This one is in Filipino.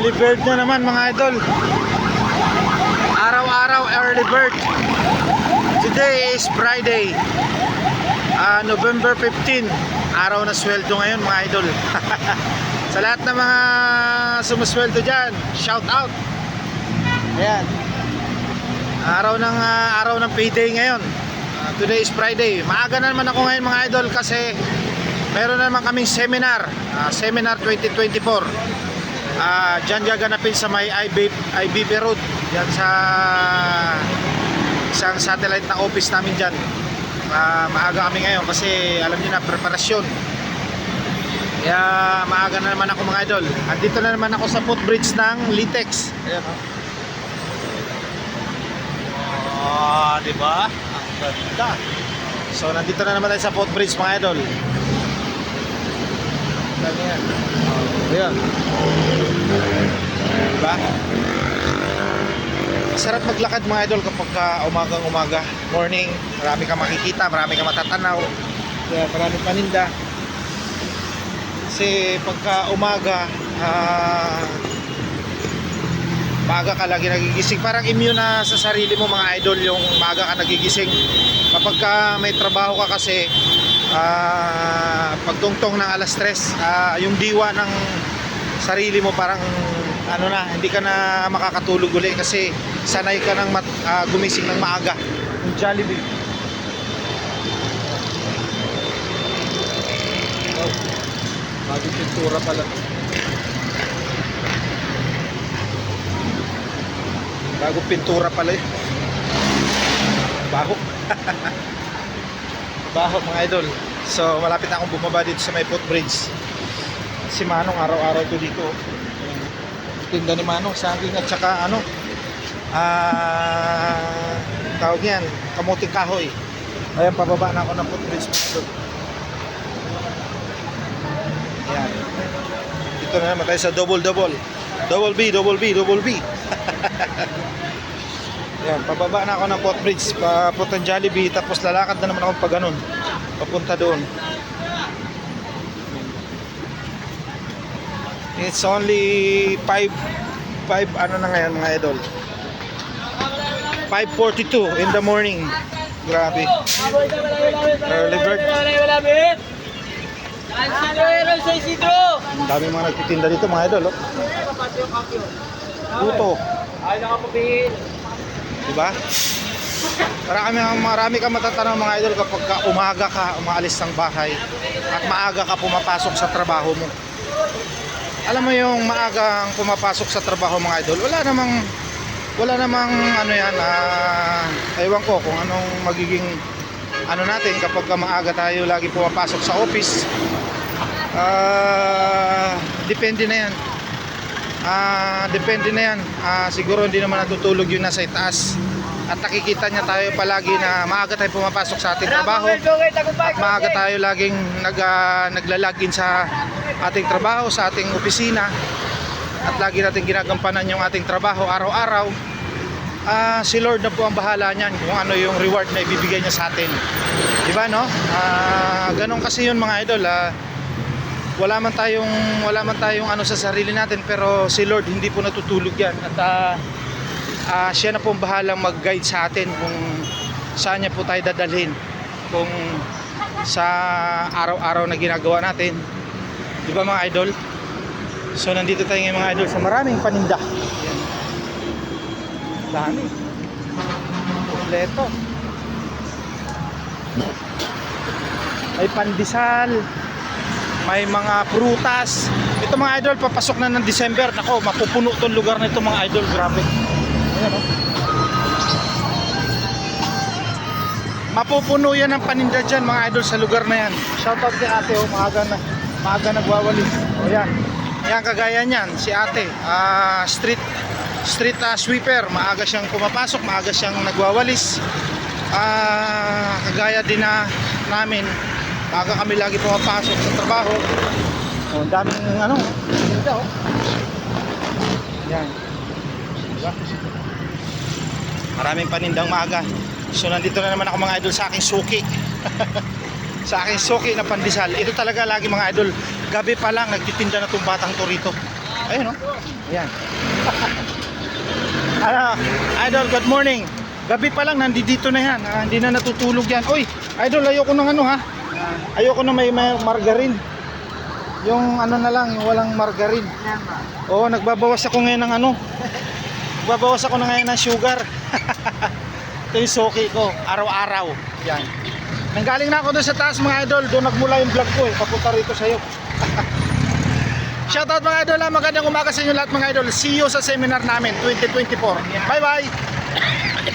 Early bird na naman mga idol. Araw-araw early bird. Today is Friday. Ah, November 15. Araw na sweldo ngayon mga idol. Sa lahat ng mga sumusweldo dyan, shout out. Ayan. Araw ng ah, araw ng payday ngayon. Ah, today is Friday. Maaga na naman ako ngayon mga idol kasi meron na naman kaming seminar. ah, seminar 2024. Ah, diyan gaganapin sa may IB, IBP Road. Yan sa isang satellite na office namin diyan. Ah, maaga kami ngayon kasi alam niyo na preparasyon. Kaya maaga na naman ako mga idol. Andito na naman ako sa footbridge ng Litex. Ayan oh. Ah, di ba? Ang ganda. So nandito na naman tayo sa footbridge mga idol. Ganda yan. Ayan. Diba? Masarap maglakad mga idol kapag ka umagang umaga, morning, marami ka makikita, marami ka matatanaw, kaya marami paninda. Kasi pagka umaga, ah, maaga ka lagi nagigising. Parang immune na sa sarili mo mga idol yung maaga ka nagigising. Kapag ka may trabaho ka kasi, ah, pagtungtong ng alas stress, yung diwa ng sarili mo parang ano na, hindi ka na makakatulog uli kasi sanay ka nang mat, ah, gumising ng maaga. Yung Jollibee. Oh, bagong pintura pala. Bagong pintura pala eh. Baho. Baho mga idol. So malapit na akong bumaba dito sa may footbridge. Si Manong araw-araw to dito. Tinda ni Manong saging at saka ano ah tawag yan kamuting kahoy. Ayan pababa na ako ng footbridge mga idol. Ayan. Dito na naman tayo sa double double. Double B, double B, double B. Yan, pababa na ako ng footbridge, papuntang Jollibee, tapos lalakad na naman ako pa ganun, papunta doon. It's only 5 5 ano na ngayon mga idol. 5:42 in the morning. Grabe. Early bird. Dami mga nagtitinda dito mga idol, oh. Puto, Ay, nakapagpihil. Di ba? Marami marami ka matatanong mga idol kapag ka umaga ka umaalis ng bahay at maaga ka pumapasok sa trabaho mo. Alam mo yung maaga ang pumapasok sa trabaho mga idol, wala namang wala namang ano yan, ah, ewan ko kung anong magiging ano natin kapag ka maaga tayo lagi pumapasok sa office. Ah, depende na yan. Ah, depende na yan. Ah, siguro hindi naman natutulog yung nasa itaas. At nakikita niya tayo palagi na maaga tayo pumapasok sa ating trabaho. At maaga tayo laging nag, uh, naglalagin sa ating trabaho, sa ating opisina. At lagi natin ginagampanan yung ating trabaho araw-araw. Ah, si Lord na po ang bahala niyan kung ano yung reward na ibibigay niya sa atin. Di ba no? Ah, ganun kasi yun mga idol. Ah, wala man tayong wala man tayong ano sa sarili natin pero si Lord hindi po natutulog yan. At ah, ah, siya na po ang bahalang mag-guide sa atin kung saan niya po tayo dadalhin. Kung sa araw-araw na ginagawa natin. Di ba mga idol? So nandito tayo ngayon mga idol sa maraming paninda. Yan. dami. Kompleto. May pandesal may mga prutas. Ito mga idol, papasok na ng December. Nako, mapupuno tong lugar na ito mga idol. Grabe. Ayan oh. Mapupuno yan ng paninda dyan mga idol sa lugar na yan. Shoutout kay ate oh, maaga na maaga nagwawali. O. Yan kagaya niyan, si ate. ah, street street ah, sweeper. Maaga siyang pumapasok, maaga siyang nagwawalis. Ah, kagaya din na namin Maaga kami lagi pumapasok sa trabaho. Oh, daming ano, tinda oh. Yan. Diba? Maraming panindang maaga. So nandito na naman ako mga idol sa aking suki. sa aking suki na pandesal. Ito talaga lagi mga idol. Gabi pa lang nagtitinda na tong batang to rito. Ayun, no? Ayan. ano, idol, good morning. Gabi pa lang, nandito na yan. Ah, hindi na natutulog yan. Uy, idol, ayoko ng ano ha. Ayoko na may, may margarine. Yung ano na lang, yung walang margarine. Oo, nagbabawas ako ngayon ng ano. Nagbabawas ako na ngayon ng sugar. Ito yung soki ko, araw-araw. Yan. Nanggaling na ako doon sa taas mga idol. Doon nagmula yung vlog ko eh. Papunta rito sa'yo. Shoutout mga idol ha. Magandang umaga sa inyo lahat mga idol. See you sa seminar namin 2024. Bye bye!